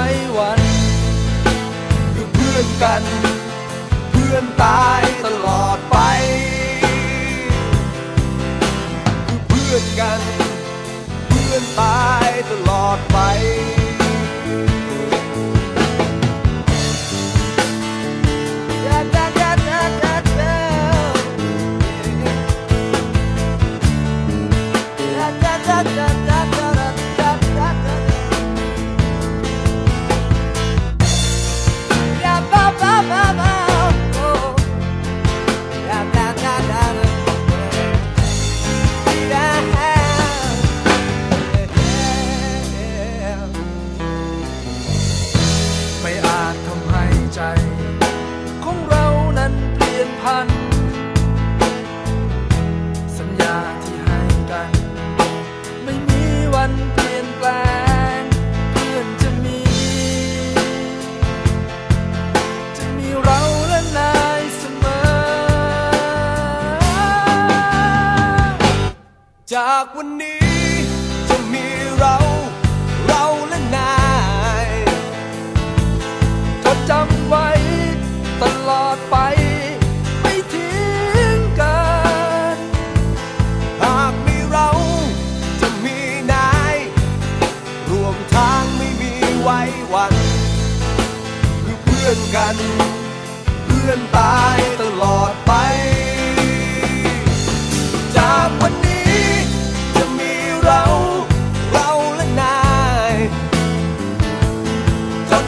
มีไว้วันคือเพื่อนกัน เพื่อนตายตลอดไป คือเพื่อนกัน เพื่อนตายตลอดไป จากวันนี้จะมีเรา เราและนายจดจำไว้ตลอดไป ไม่ทิ้งกัน หากมีเราจะมีนาย รวมทางไม่มีไว้วันคือเพื่อนกัน เพื่อนตายตลอดไป